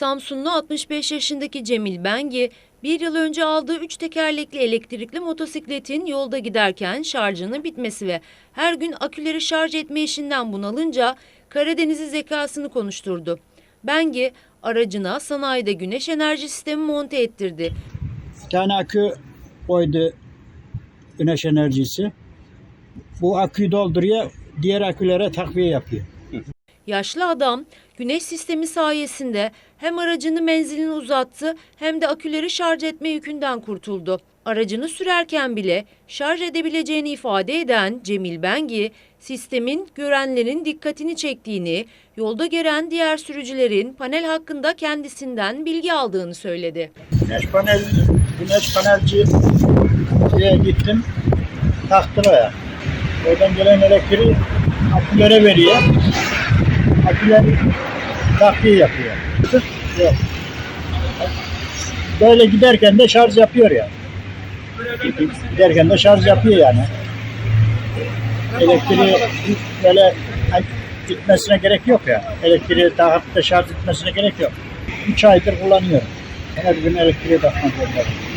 Samsunlu 65 yaşındaki Cemil Bengi, bir yıl önce aldığı 3 tekerlekli elektrikli motosikletin yolda giderken şarjının bitmesi ve her gün aküleri şarj etme işinden bunalınca Karadeniz'i zekasını konuşturdu. Bengi, aracına sanayide güneş enerji sistemi monte ettirdi. Bir tane akü koydu güneş enerjisi. Bu aküyü dolduruyor, diğer akülere takviye yapıyor. Yaşlı adam güneş sistemi sayesinde hem aracını menzilini uzattı hem de aküleri şarj etme yükünden kurtuldu. Aracını sürerken bile şarj edebileceğini ifade eden Cemil Bengi, sistemin görenlerin dikkatini çektiğini, yolda gelen diğer sürücülerin panel hakkında kendisinden bilgi aldığını söyledi. Güneş panel, güneş panelciye gittim, taktılar ya. Oradan gelen elektriği akülere veriyor. Aküler takviye yapıyor. Yok. Böyle giderken de şarj yapıyor ya. Giderken de şarj yapıyor yani. Elektriği böyle gitmesine gerek yok ya. Elektriği takıp da şarj etmesine gerek yok. 3 aydır kullanıyorum. Her gün elektriğe bakmak zorundayım.